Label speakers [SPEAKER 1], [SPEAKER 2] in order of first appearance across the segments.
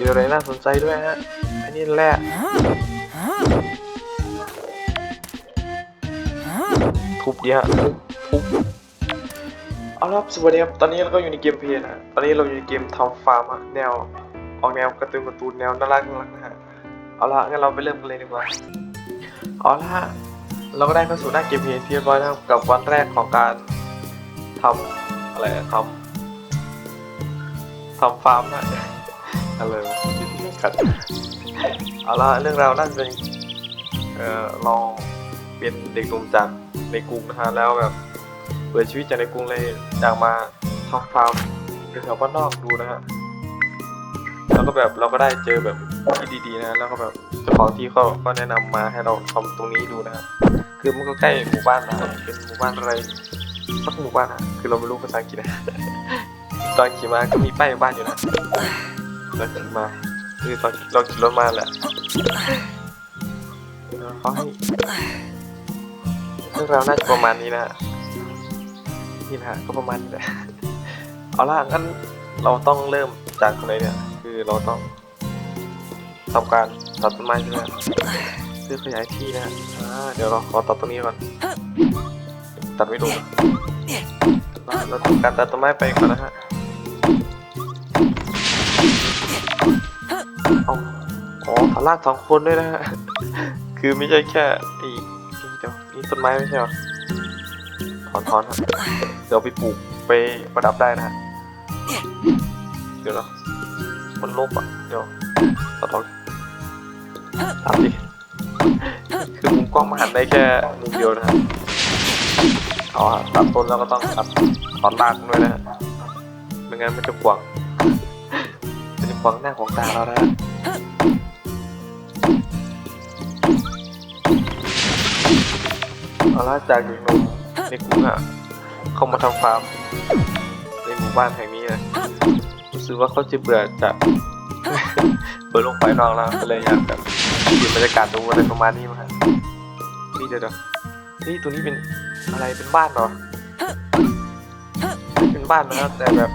[SPEAKER 1] เจออะไรน่าสนใจด้วยฮะ อันนี้แหละทุบดีฮะทุบเอาละสวัสดีครับ ตอนนี้เราก็อยู่ในเกมเพลย์นะ ตอนนี้เราอยู่ในเกมทำฟาร์มแนว ออกแนวการ์ตูนการ์ตูนแนวน่ารักน่ารักนะฮะ เอาละงั้นเราไปเริ่มกันเลยดีกว่า เอาละฮะเราก็ได้เข้าสู่หน้าเกมเพลย์ที่เรียบร้อยแล้วกับวันแรกของการทำอะไรทำทำฟาร์มนะ อะไรวะขัดเอาละเรื่องราวน่าจะเป็นเอ่อเราเป็นเด็กหนุ่มจากในกรุงนะฮะแล้วแบบเปิดชีวิตจากในกรุงเลยอยากมาทำฟาร์มแถวๆบ้านนอกดูนะฮะแล้วก็แบบเราก็ได้เจอแบบที่ดีๆนะแล้วก็แบบเจ้าของที่เขาก็แนะนำมาให้เราทำตรงนี้ดูนะฮะคือมันก็ใกล้หมู่บ้านนะเป็นหมู่บ้านอะไรสักหมู่บ้านอะคือเราไม่รู้ภาษาอังกฤษนะตอนขี่มาก็มีป้ายบ้านอยู่นะ ราขี่มาคือตอนเราขี่รถมาแหละเขาให้เรื่องราวน่าจะประมาณนี้นะนี่นะก็ประมาณนี้แหละเอาล่ะงั้นเราต้องเริ่มจากตรงไหนเนี่ย คือเราต้องทำการตัดต้นไม้ใช่ไหมเพื่อขยายที่นะอ่าเดี๋ยวเราขอตัดตรงนี้ก่อน ตัดไม่ดูเราเราทำการตัดต้นไม้ไปก่อนนะฮะ เอาอ๋อทาลากสองคนด้วยนะฮะ คือไม่ใช่แค่ไอ้เดี๋ยวนี่ต้นไม้ไม่ใช่หรอ ถอนถอนฮะเดี๋ยวไปปลูกไปประดับได้นะฮะ เดี๋ยวนะมันลบอะ เดี๋ยวตัดออกตัดดิคือมุมกล้องมันหันได้แค่มุมเดียวนะฮะเอาฮะตัดต้นแล้วก็ต้องตัดถอนรากด้วยนะฮะไม่งั้นมันจะขวาง ขวางหน้าของตาเรานะฮะเอาละจากเด็กหนุ่มในกรุงอะเขามาทำฟาร์ม ในหมู่บ้านแห่งนี้นะรู้สึกว่าเขาจะเบื่อจากเบื่อลงไปนอกแล้วก็เลยอยากแบบเปลี่ยนบรรยากาศดูอะไรประมาณนี้มาฮะนี่เดี๋ยวเดี๋ยวนี่ตัวนี้เป็นอะไรเป็นบ้านเหรอเป็นบ้านนะครับแต่แบบ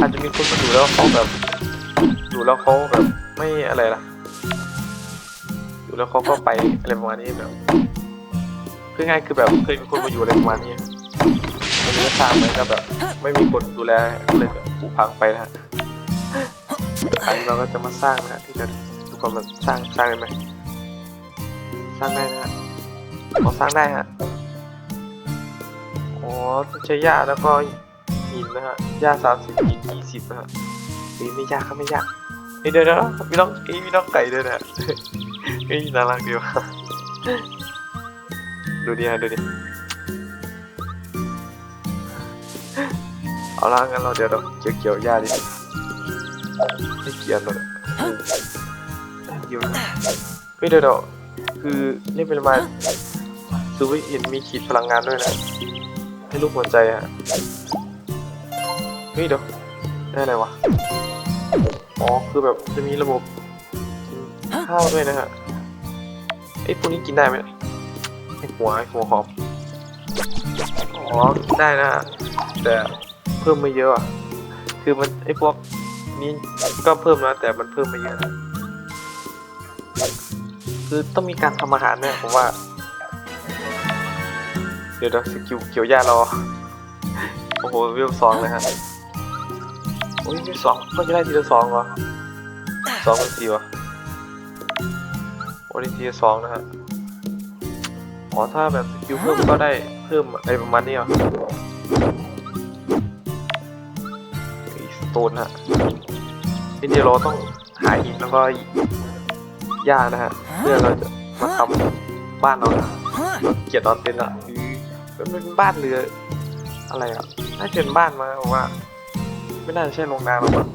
[SPEAKER 1] อาจจะมีคนมาอยู่แล้วเขาแบบอยู่แล้วเขาแบบไม่อะไรล่ะ อยู่แล้วเขาก็ไปอะไรประมาณนี้แบบคือง่ายคือแบบเคยมีคนมาอยู่อะไรประมาณนี้มันก็สร้างเหมือนกับแบบ ไม่มีคนดูแลเลยแบบผุพังไปนะฮะอันนี้เราก็จะมาสร้างนะฮะที่จะทุกคนมาสร้างสร้างได้ไหมสร้างได้นะฮะขอสร้างได้ฮะอ๋อต้องใช้หญ้าแล้วก็ หินนะฮะหญ้าสามสิบหินยี่สิบนะฮะนี่ไม่ยากครับไม่ยากเฮ้ยเดี๋ยวเดี๋ยวมีน้องเอ้ยมีน้องไก่ด้วยนะเฮ้ยน่ารักดีว่ะดูดิฮะดูดิเอาละงั้นเราเดี๋ยวเราเกี่ยวเกี่ยวหญ้าดิไม่เกี่ยวหรอกเกี่ยวนะเฮ้ยเดี๋ยวเดี๋ยวคือนี่เป็นมาซูวิเห็นมีขีดพลังงานด้วยนะให้รูปหัวใจอะ ฮ้ยเดี๋ยวได้อะไรวะ อ๋อ คือแบบจะมีระบบกินข้าวด้วยนะฮะไอ้พวกนี้กินได้ไหมไอ้หัวไอ้หัวหอมอ๋อกินได้นะฮะแต่เพิ่มไม่เยอะอะคือมันไอ้พวกนี้ก็เพิ่มนะแต่มันเพิ่มไม่เยอะนะคือต้องมีการทำอาหารเนี่ยผมว่า เดี๋ยวเดี๋ยวสกิลเกี่ยวหญ้าเราโอ้โหวิวสองเลยฮะ อ้ยวิวสองก็จะได้ทีละสองเหรอสองเป็นสี่วะโอนิทีละสองนะฮะอ๋อถ้าแบบสกิลเพิ่มก็ได้เพิ่มอะไรประมาณนี้เหรอสโตนฮะทีเดียวเราต้องหาหินแล้วก็หญ้านะฮะเพื่อเราจะมาทำบ้านเราเกียดนอนเต็นท์อะคือมันเป็นบ้านเรืออะไรอะน่าจะเป็นบ้านมาผมว่า ไม่น่าจะใช่โรงนาหรอกมั้ง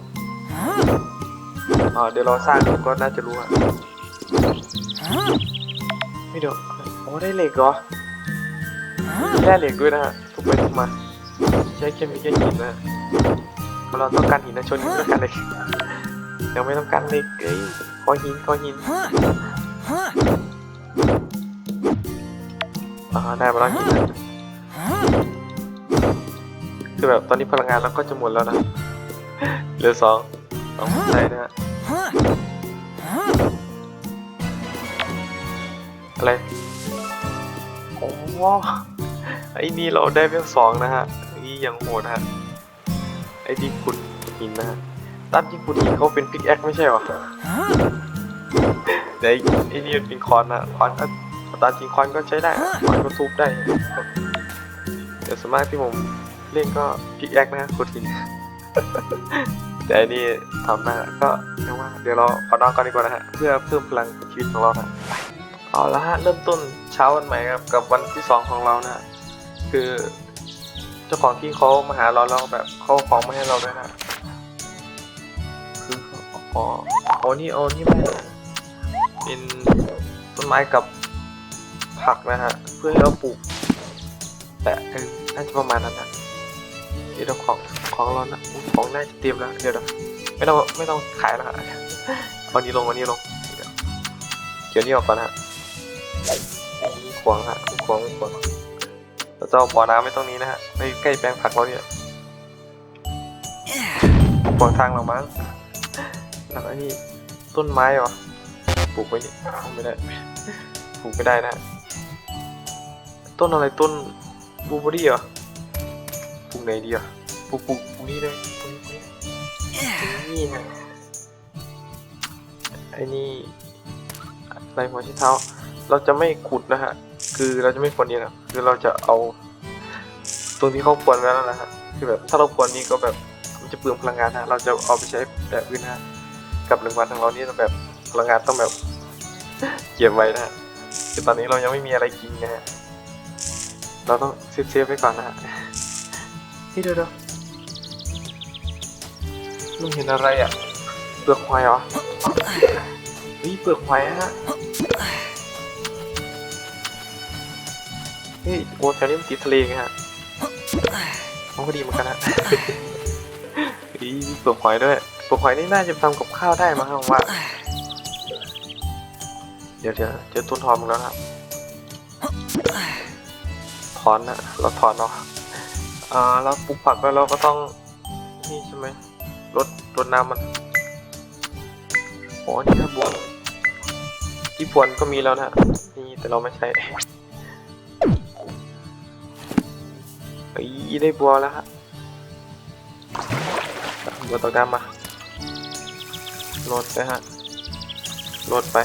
[SPEAKER 1] อ๋อเดี๋ยวเราสร้างดูก็น่าจะรู้อะไม่เดี๋ยวโอ้ได้เหล็กเหรอมีแร่เหล็กด้วยนะฮะทุกไปทุกมาใช้แค่มีแค่หินนะเพราะเราต้องการหินนะชนหินต้องการเหล็กยังไม่ต้องการเหล็กเอ้ยขอหินขอหินอ่าได้มาแล้วหินนะ คือแบบตอนนี้พลังงานเราก็จะหมดแล้วนะเหลือสองต้องใจนะฮะอะไรโอ้ไอ้นี่เราได้เวลสองนะฮะนี่ยังโหดฮะไอ้ที่ขุดหินนะฮะตามที่ขุดหินเขาเป็นพิกแอคไม่ใช่หรอแต่ไอ้ไอ้นี่เป็นคอนนะคอนก็ตาจริงคอนก็ใช้ได้คอนก็ทุบได้แต่สวนมากที่ผม เล่นก็พิกแอคนะฮะขุดหินแต่อันนี้ทำหน้าก็เรียกว่าเดี๋ยวเราขอนอนก่อนดีกว่านะฮะเพื่อเพิ่มพลังชีวิตของเรานะเอาละฮะเริ่มต้นเช้าวันใหม่ครับกับวันที่สองของเรานะฮะคือเจ้าของที่เขามาหาเราแล้วแบบเขาของมาให้เราด้วยนะคือเขาอ๋อเอานี่เอานี่มาเป็นต้นไม้กับผักนะฮะเพื่อให้เราปลูกแต่น่าจะประมาณนั้นนะ เดี๋ยวของของเรานะของน่าจะเตรียมแล้วเดี๋ยวดะไม่ต้องไม่ต้องขายแล้วฮะเอานี้ลงเอานี้ลงเดี๋ยวเกี่ยวนี้ออกก่อนฮะนี่ขวางฮะขวางขวางเราจะเอาบ่อน้ำไว้ตรงนี้นะฮะไม่ใกล้แปลงผักเราเนี่ยขวางทางเรามั้งแล้วนี่ต้นไม้เหรอปลูกไว้นี่ไม่ได้ปลูกไม่ได้นะฮะต้นอะไรต้นบูเบอรี่เหรอ ปลูกไหนดีอะปลูกปลูกปลูกนี่เลยปลูกนี่นี่นี่ฮะไอ้นี่อะไรหัวชิ้นเท้า เราจะไม่ขุดนะฮะ คือเราจะไม่ควรนี่นะคือเราจะเอา ตรงที่เขาควรไว้แล้วนะฮะ คือแบบถ้าเราควรนี่ก็แบบมันจะเปลืองพลังงานนะเราจะเอาไปใช้แบบอื่นนะฮะ กับหนึ่งวันของเรานี่แบบพลังงานต้องแบบเก็บไว้นะฮะคือตอนนี้เรายังไม่มีอะไรกินนะฮะ เราต้องเซฟเซฟๆไว้ก่อนนะฮะ นี่เดี๋ยวเดี๋ยวลุงเห็นอะไรอะ เปลือกหอยเหรอนี่เปลือกหอยฮะเฮ้ยโอ้แถวนี้มันติดทะเลไงฮะมันก็ดีเหมือนกันฮะอีเปลือกหอยด้วยเปลือกหอยนี่น่าจะทำกับข้าวได้มั้งครับว่า เดี๋ยวเดี๋ยวเจอต้นทอมแล้วนะครับถอนนะเราถอนเนาะ อ่าเราปลูกผักแล้วเราก็ต้องนี่ใช่ไหมรดรดน้ำมันโอ้นี่ครับบัวที่พวนก็มีแล้วนะนี่แต่เราไม่ใช้เอ้ได้บัวแล้วฮะบัวตอกน้ำมาโหลดไปฮะโหลดไป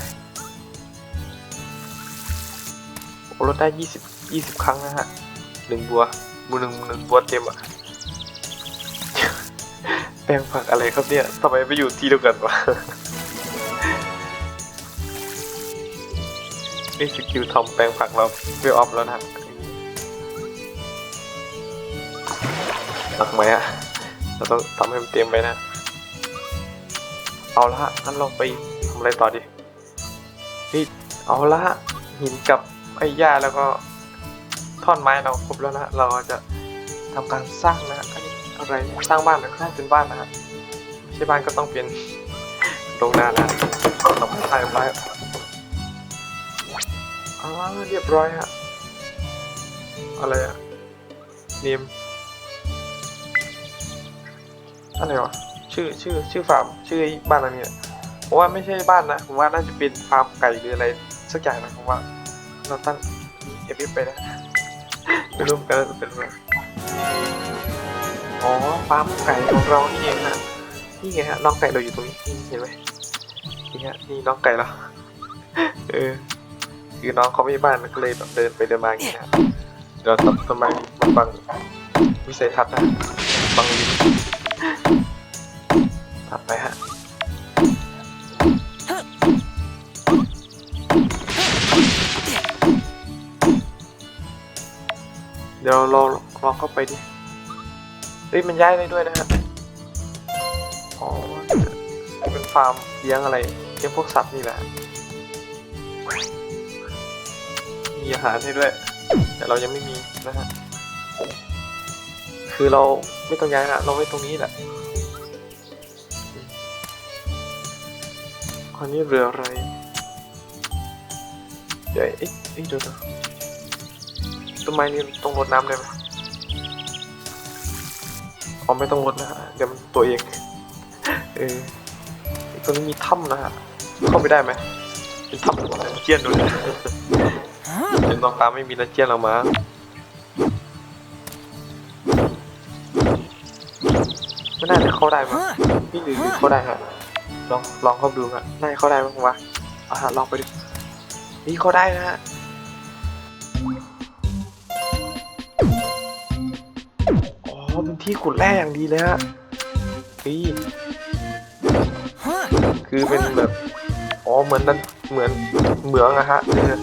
[SPEAKER 1] โอ้ลดได้ยี่สิบยี่สิบครั้งนะฮะหนึ่งบัว มือหนึ่งมือหนึ่งบัวเต็มอะแปลงผักอะไรครับเนี่ยทำไมไปอยู่ที่เดียวกันวะนี่สกิลทำแปลงผักเราเวลออฟแล้วนะหนักไหมอะเราต้องทำให้มันเต็มไปนะ เอาละฮะงั้นเราไปทำอะไรต่อดีนี่เอาละฮะหินกับไอ้หญ้าแล้วก็ ท่อนไม้เราครบแล้วนะเราจะทำการสร้างนะอันนี้อะไรสร้างบ้านหรือสร้างเป็นบ้านนะฮะไม่ใช่บ้านก็ต้องเป็นโรงนานะต้องถ่ายไว้อ๋อเรียบร้อยฮะอะไรอะเนมอะไรวะชื่อชื่อชื่อฟาร์มชื่อบ้านอะไรเนี่ยผมว่าไม่ใช่บ้านนะผมว่าน่าจะเป็นฟาร์มไก่หรืออะไรสักอย่างนะผมว่าเราตั้งเอฟไปนะ ไม่รู้เหมือนกันจะเป็นอะไรอ๋อฟาร์มไก่ของเรานี่เองนะนี่ไงฮะน้องไก่เราอยู่ตรงนี้นี่เห็นไหมนี่ฮะนี่น้องไก่เราเออคือน้องเขาไม่มีบ้านก็เลยแบบเดินไปเดินมาอย่างเงี้ยฮะเดี๋ยวเราตัดต้นไม้บังวิสัยทัศน์นะบังลิ้นตัดไปฮะ ดี๋ยวเราลองเข้าไปดิเฮ้ยมันย้ายได้ด้วยนะฮะอ๋อเป็นฟาร์มเลี้ยงอะไรเลี้ยงพวกสัตว์นี่แหละ มีอาหารให้ด้วย แต่เรายังไม่มีนะฮะ คือเราไม่ต้องย้ายนะเราไว้ตรงนี้แหละคอันนี้เรืออะไร เดี๋ยวเอ๊ะเอ๊ะเดี๋ยวเดี๋ยว ต้นไม้นี่ต้องรดน้ำได้ไหมอ๋อไม่ต้องรดนะฮะเดี๋ยวมันตัวเอง เออตรงนี้มีถ้ำนะฮะ เข้าไปได้ไหมเป็นถ้ำของดันเจียนด้วยนะถึงตองตามไม่มีดันเจียนเรามาไม่น่าจะเข้าได้มั้งนี่หรือหรือเข้าได้ฮะ ลองลองเข้าดูฮะน่าจะเข้าได้มั้งวะอะฮะลองไปดูนี่เข้าได้นะฮะ ที่ขุดแร่อย่างดีเลยฮะนี่คือเป็นแบบอ๋อเหมือนนั้นเหมือนเหมืองอะฮะเออ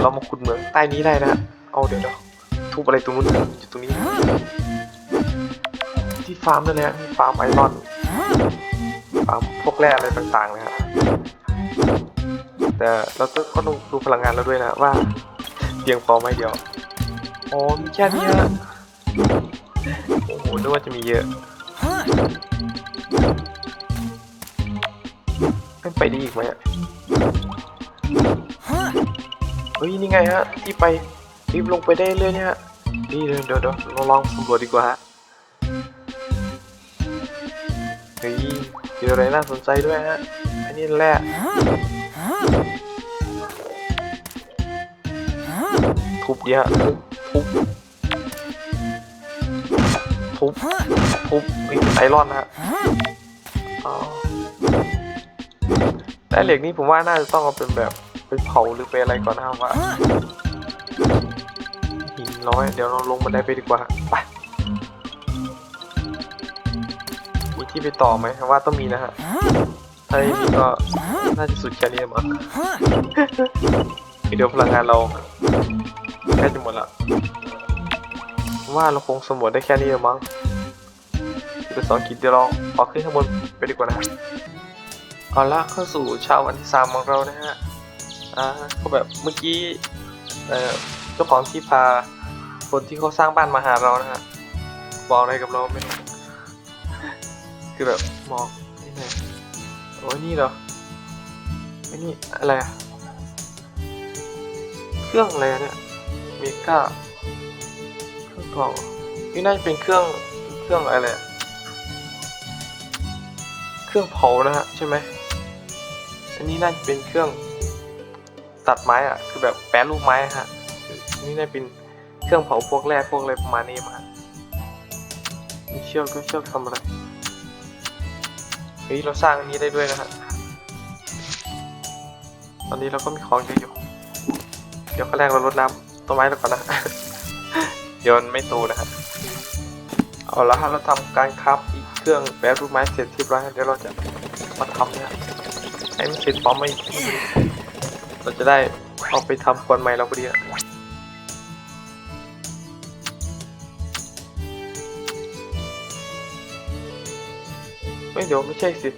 [SPEAKER 1] เรามาขุดเหมืองใต้นี้ได้นะฮะเอาเดี๋ยวเดี๋ยวทุบอะไรตรงนู้นอยู่ตรงนี้ ที่ฟาร์มนั่นแหละฟาร์มไอรอนฟาร์มพวกแร่อะไรต่างๆนะฮะแต่เราก็ก็ต้องดูพลังงานเราด้วยนะว่าเพียงพอไหมเดียวอ๋อมีแค่นี้ฮะ โอ้โหนึกว่าจะมีเยอะไปได้อีกไหมอะเฮ้ยนี่ไงฮะที่ไปรีบลงไปได้เลยเนี่ยฮะนี่เดี๋ยวเดี๋ยวเดี๋ยวเราลองสำรวจดีกว่าฮะเฮ้ยเจออะไรน่าสนใจด้วยฮะอันนี้แหละทุบเยอะทุบ ทุบนี่ไอรอนนะฮะอ๋อแต่เหล็กนี่ผมว่าน่าจะต้องเอาเป็นแบบเป็นเผาหรือเป็นอะไรก่อนนะครับว่าหินร้อยเดี๋ยวเราลงบันไดไปดีกว่าไปมีที่ไปต่อไหมว่าต้องมีนะฮะถ้าไม่มีก็น่าจะสุดแค่นี้มั้งเดี๋ยวพลังงานเราใกล้จะหมดละว่าเราคงสำรวจได้แค่นี้ละมั้ง ที่เป็นสองกิจเดี๋ยวเราขอขึ้นข้างบนไปดีกว่านะเอาละเข้าสู่เช้าวันที่สามของเรานะฮะอ่าก็แบบเมื่อกี้เอ่อเจ้าของที่พาคนที่เขาสร้างบ้านมาหาเรานะฮะบอกอะไรกับเราไม่รู้คือแบบมองนี่ไงโอ้ยนี่เหรอไอ้นี่อะไรอะเครื่องอะไรเนี่ยเมกาเครื่องทองนี่น่าจะเป็นเครื่องเครื่องอะไรอะ เครื่องเผานะฮะใช่ไหมอันนี้น่าจะเป็นเครื่องตัดไม้อะคือแบบแปรรูปไม้ฮะนี่น่าจะเป็นเครื่องเผาพวกแร่พวกอะไรประมาณนี้มามีเชือกก็เชือกทำอะไรเฮ้ยเราสร้างอันนี้ได้ด้วยนะฮะตอนนี้เราก็มีของเยอะอยู่ เดี๋ยวก็แรกเรารดน้ำต้นไม้แล้วก่อนนะเดี๋ยนไม่โตนะฮะเอาละฮะเราทำการคับอี เครื่องแปรรูปไม้เสร็จเรียบร้อยเดี๋ยวเราจะมาทำเนี่ยให้มันเสร็จพร้อมไหมเราจะได้เอาไปทำควนไม้เราพอดีอะไม่เดี๋ยวไม่ใช่สิ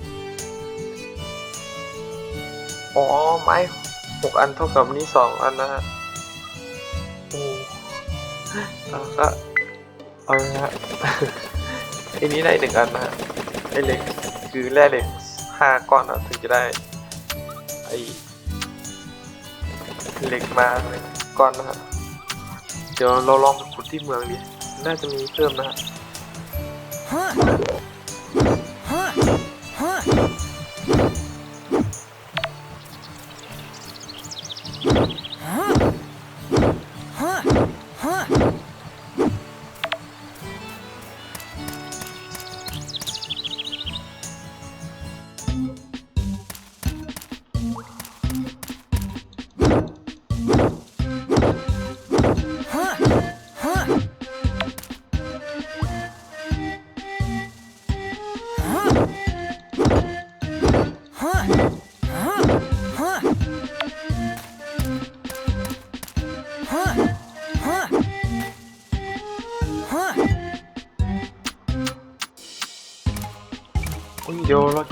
[SPEAKER 1] อ๋อ ไม้หกอันเท่ากับนี่สองอันนะฮะโอ้ก็เอาละฮะ อ้นี้ได้หนึ่งอันนะฮะไอ้เหล็กคือแร่เหล็กห้าก้อนนะถึงจะได้ไอ้เหล็กมาก้อนนะฮะเดี๋ยวเราลองไปขุดที่เมืองดิน่าจะมีเพิ่มนะฮะ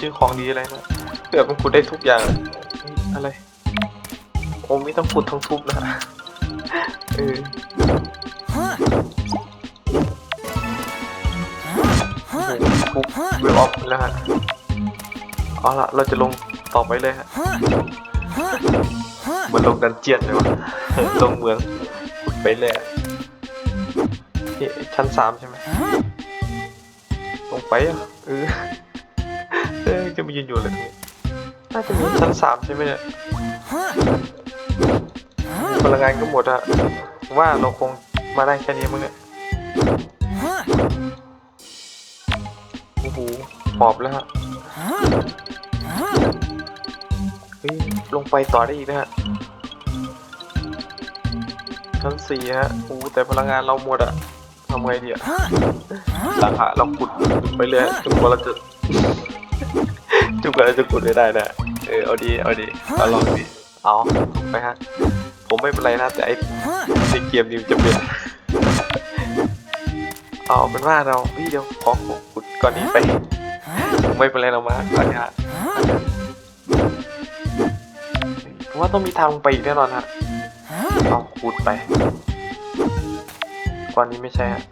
[SPEAKER 1] เดี๋ยวเราเจอของดีอะไรนะเกือบมันขุดได้ทุกอย่างเลยอะไรโอ้ไม่ต้องขุดทั้งทุบนะเออโอ้โหทุบเวลออฟแล้วฮะเอาละเราจะลงต่อไปเลยฮะเหมือนลงดันเจียนเลยวะลงเมืองขุดไปเลยนี่ชั้นสามใช่ไหมลงไปอะเออ เอ้ยจะมายืนอยู่อะไรตรงนี้น่าจะมีชั้นสามใช่ไหมเนี่ยพลังงานก็หมดอะผมว่าเราคงมาได้แค่นี้มั้งเนี่ยโอ้โหหอบแล้วฮะเฮ้ยลงไปต่อได้อีกนะฮะชั้นสี่ฮะโอ้โหแต่พลังงานเราหมดอะทำไงดีอะหลังฮะเราขุดไปเรื่อยจนกว่าเราจะ จนกว่าเรจะขุดไม่ได้นะเออเอาดีเอาดีเอาลองดิเอาไปฮะ ผมไม่เป็นไรนะแต่ไอ้ในเกมนี้มันจะเป็นเอาเป็นว่าเราเฮ้ยเดี๋ยวขอขุดก่อนนี้ไป ไม่เป็นไรเรามาก่อนฮะผมว่าต้องมีทางไปอีกแน่นอนฮะเอาขุดไปก่อนนี้ไม่ใช่ฮะ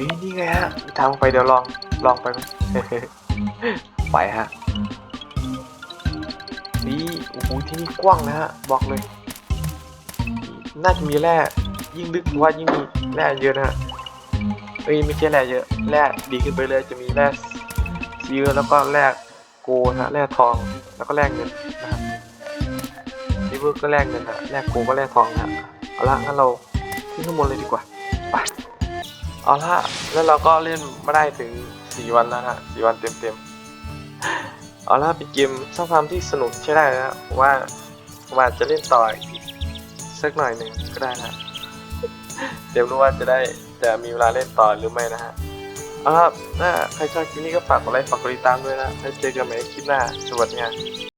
[SPEAKER 1] ฮ้ยนี่ไงฮะทางไปเดี๋ยวลองลองไปไหม ไปฮะนี่โอ้โหที่นี่กว้างนะฮะบอกเลย น่าจะมีแร่ยิ่งลึกว่ายิ่งมีแร่เยอะนะฮะเอ้ยไม่ใช่แร่เยอะแร่ดีขึ้นไปเลยจะมีแร่ซีเยอะแล้วก็แร่โกนะฮะแร่ทองแล้วก็แร่เงินนะฮะซิเวอร์ก็แร่เงินฮะแร่โกก็แร่ทองนะฮะเอาละงั้นเราขึ้นข้างบนเลยดีกว่าไป เอาละแล้วเราก็เล่นมาได้ถึงสี่วันแล้วฮะสี่วันเต็มๆ เอาละเป็นเกมสร้างความที่สนุกใช้ได้นะว่าผมอาจะเล่นต่ออีกสักหน่อยหนึ่งก็ได้นะเดี๋ยวรู้ว่าจะได้จะมีเวลาเล่นต่อหรือไม่นะฮะเอาละครับถ้าใครชอบคลิปนี้ก็ฝากกดไลค์ฝากกดติดตามด้วยนะแล้วเจอกันใหม่คลิปหน้าสวัสดีครับ